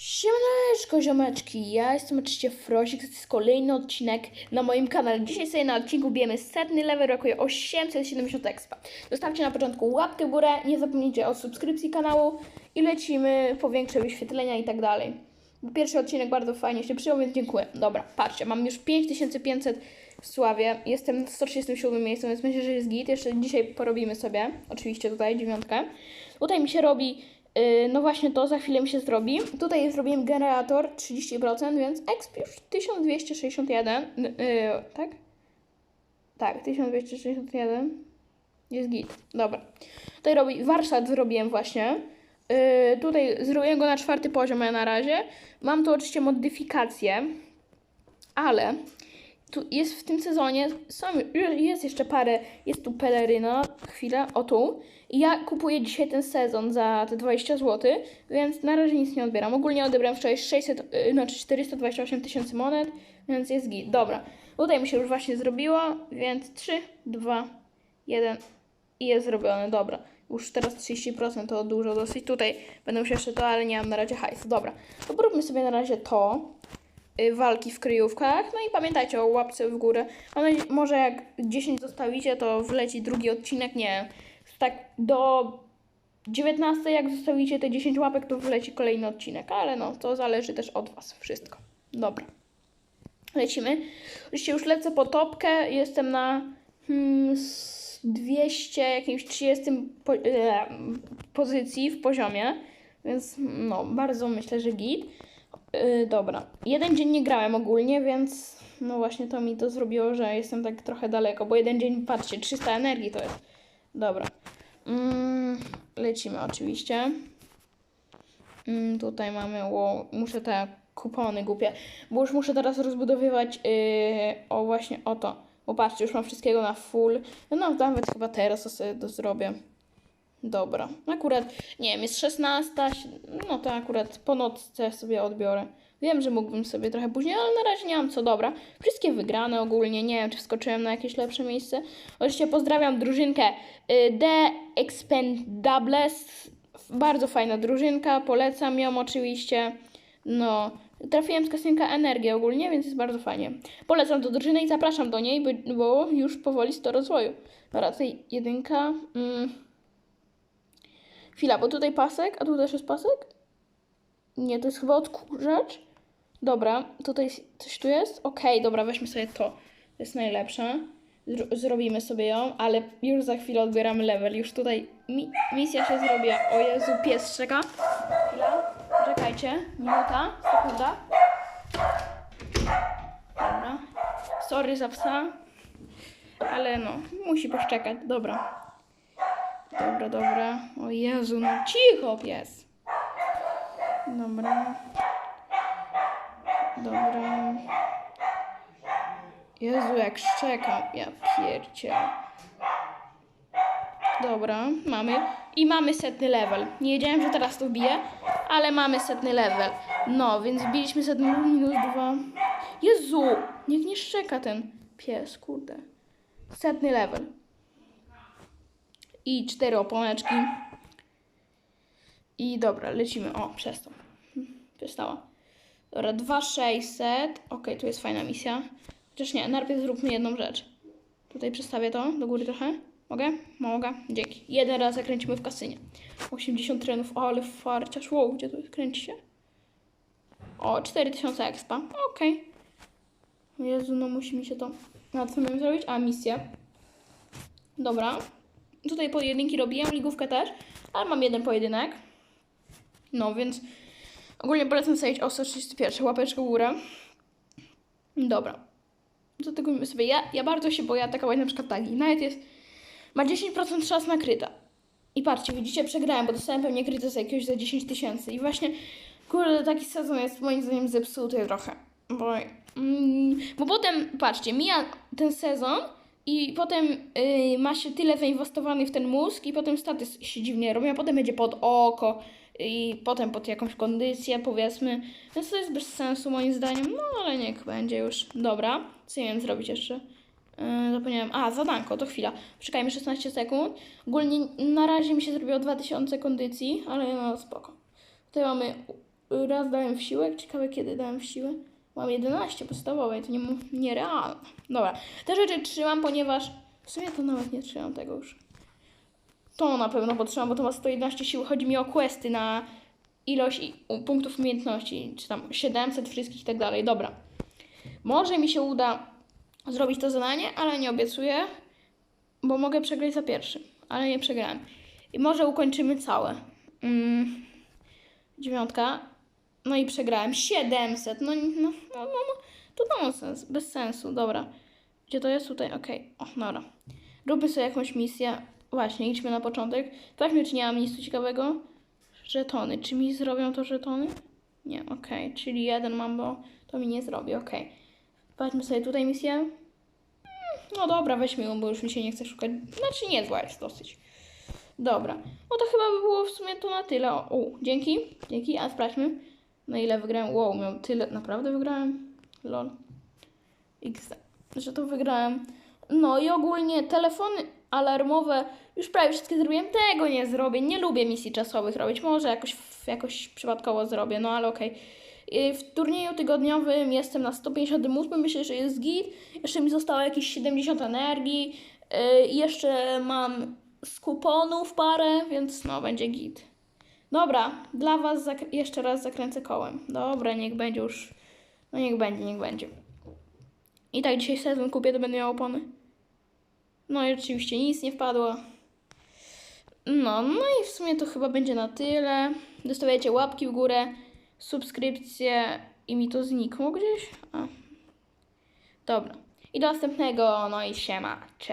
Siemaneczko ziomeczki, ja jestem oczywiście Frosik, to jest kolejny odcinek na moim kanale. Dzisiaj sobie na odcinku bijemy setny level, brakuje 870 expa. Zostawcie na początku łapkę w górę, nie zapomnijcie o subskrypcji kanału i lecimy po większe wyświetlenia i tak dalej. Pierwszy odcinek bardzo fajnie się przyjął, więc dziękuję. Dobra, patrzcie, mam już 5500 w Sławie, jestem w 137 miejscu, więc myślę, że jest git. Jeszcze dzisiaj porobimy sobie, oczywiście tutaj dziewiątkę. Tutaj mi się robi no właśnie to za chwilę mi się zrobi. Tutaj zrobiłem generator 30%, więc exp już 1261. Yy, tak? Tak, 1261. Jest git. Dobra. Tutaj robi, warsztat zrobiłem właśnie. Yy, tutaj zrobiłem go na czwarty poziom ja na razie. Mam tu oczywiście modyfikacje, ale tu jest w tym sezonie, są, jest jeszcze parę, jest tu peleryna, chwilę, o tu. Ja kupuję dzisiaj ten sezon za te 20 zł, więc na razie nic nie odbieram. Ogólnie odebrałem wczoraj 600, yy, znaczy 428 tysięcy monet, więc jest git. Dobra, tutaj mi się już właśnie zrobiło, więc 3, 2, 1 i jest zrobione, dobra. Już teraz 30% to dużo dosyć. Tutaj będę musiał jeszcze to, ale nie mam na razie hajsu. Dobra, to sobie na razie to y, walki w kryjówkach. No i pamiętajcie o łapce w górę. Nadzieję, może jak 10 zostawicie, to wleci drugi odcinek. Nie, tak do 19 jak zostawicie te 10 łapek, to wleci kolejny odcinek. Ale no, to zależy też od Was. Wszystko. Dobra. Lecimy. Oczywiście już lecę po topkę. Jestem na hmm, s- 200, jakimś 30 po, e, pozycji w poziomie. Więc no, bardzo myślę, że git. Yy, dobra. Jeden dzień nie grałem ogólnie, więc no właśnie to mi to zrobiło, że jestem tak trochę daleko, bo jeden dzień, patrzcie, 300 energii to jest. Dobra. Mm, lecimy oczywiście. Mm, tutaj mamy, wow, muszę te kupony głupie, bo już muszę teraz rozbudowywać yy, o właśnie o to. Bo patrzcie, już mam wszystkiego na full. No nawet chyba teraz to sobie to zrobię. Dobra, akurat, nie wiem, jest 16, no to akurat po nocce sobie odbiorę. Wiem, że mógłbym sobie trochę później, ale na razie nie mam co, dobra. Wszystkie wygrane ogólnie, nie wiem, czy wskoczyłem na jakieś lepsze miejsce. Oczywiście pozdrawiam drużynkę y, The Expendables, bardzo fajna drużynka, polecam ją oczywiście. No, trafiłem z kasynka energię ogólnie, więc jest bardzo fajnie. Polecam do drużyny i zapraszam do niej, bo, już powoli 100 rozwoju. Tutaj jedynka... Mm. Chwila, bo tutaj pasek, a tu też jest pasek? Nie, to jest chyba odkurzacz. Dobra, tutaj coś tu jest? Okej, dobra, weźmy sobie to. To jest najlepsze. Zro- zrobimy sobie ją, ale już za chwilę odbieramy level. Już tutaj mi- misja się zrobi. O Jezu, pies czeka. Chwila, czekajcie. Minuta, sekunda. Dobra. Sorry za psa. Ale no, musi poszczekać. Dobra. Dobra, dobra. O Jezu, no cicho pies. Dobra. Dobra. Jezu, jak szczekam. Ja piercie. Dobra, mamy. I mamy setny level. Nie wiedziałem, że teraz to wbiję, ale mamy setny level. No, więc biliśmy setny minus dwa. Jezu, niech nie szczeka ten pies, kurde. Setny level i cztery oponeczki. I dobra, lecimy. O, przez to. Przestała. Dobra, 2600. Ok, tu jest fajna misja. Chociaż nie, najpierw zróbmy jedną rzecz. Tutaj przestawię to do góry trochę. Mogę? Mogę. Dzięki. Jeden raz zakręcimy w kasynie. 80 trenów, o, ale farciarz. Wow, gdzie jest? Kręci się? O, 4000 expa. Okej. Jezu, no musi mi się to... Na co miałem zrobić? A, misję. Dobra. Tutaj pojedynki robiłem, ligówkę też, ale mam jeden pojedynek. No więc ogólnie polecam sobie o 131 łapeczkę w górę. Dobra. Do tego my sobie. Ja, ja bardzo się boję atakować na przykład tagi. Nawet jest. Ma 10% szans na kryta. I patrzcie, widzicie, przegrałem, bo dostałem pewnie kryta za jakiegoś za 10 tysięcy. I właśnie, kurde, taki sezon jest moim zdaniem zepsuty trochę. Bo, mm, bo potem, patrzcie, mija ten sezon i potem y, ma się tyle zainwestowany w ten mózg i potem staty się dziwnie robią, a potem będzie pod oko i potem pod jakąś kondycję, powiedzmy. Więc to jest bez sensu moim zdaniem, no ale niech będzie już. Dobra, co wiem zrobić jeszcze? Yy, zapomniałem. A, zadanko, to chwila. Czekajmy 16 sekund. Ogólnie na razie mi się zrobiło 2000 kondycji, ale no spoko. Tutaj mamy raz dałem w siłę. Ciekawe kiedy dałem w siłę. Mam 11 podstawowej, to nie, nierealne. Dobra, te rzeczy trzymam, ponieważ w sumie to nawet nie trzymam tego już. To na pewno potrzymam, bo to ma 111 sił. Chodzi mi o questy na ilość punktów umiejętności, czy tam 700 wszystkich i tak dalej. Dobra. Może mi się uda zrobić to zadanie, ale nie obiecuję, bo mogę przegrać za pierwszym, ale nie przegrałem. I może ukończymy całe. Mm, dziewiątka. No i przegrałem 700. No, no, no, no, no to nonsens, bez sensu. Dobra. Gdzie to jest? Tutaj, okej. O, dobra. Róbmy sobie jakąś misję. Właśnie, idźmy na początek. Sprawdźmy, czy nie mam nic ciekawego. Żetony. Czy mi zrobią to żetony? Nie, okej. Czyli jeden mam, bo to mi nie zrobi, okej. Sprawdźmy sobie tutaj misję. No dobra, weźmy ją, bo już mi się nie chce szukać. Znaczy nie, zła jest dosyć. Dobra. No to chyba by było w sumie to na tyle. O, u, dzięki. Dzięki, a sprawdźmy. Na ile wygrałem. Wow, miałem tyle. Naprawdę wygrałem? Lol. XD. Że to wygrałem. No i ogólnie telefony alarmowe już prawie wszystkie zrobiłem. Tego nie zrobię. Nie lubię misji czasowych robić. Może jakoś, jakoś przypadkowo zrobię, no ale okej. Y, W turnieju tygodniowym jestem na 158, myślę, że jest git. Jeszcze mi zostało jakieś 70 energii. Y, jeszcze mam z kuponów parę, więc no będzie git. Dobra, dla Was jeszcze raz zakręcę kołem. Dobra, niech będzie już. No niech będzie, niech będzie. I tak dzisiaj sezon kupię, to będę miał opony. No i oczywiście nic nie wpadło. No, no i w sumie to chyba będzie na tyle. Dostawiacie łapki w górę, subskrypcje i mi to znikło gdzieś. A. Dobra. I do następnego, no i siema, cześć.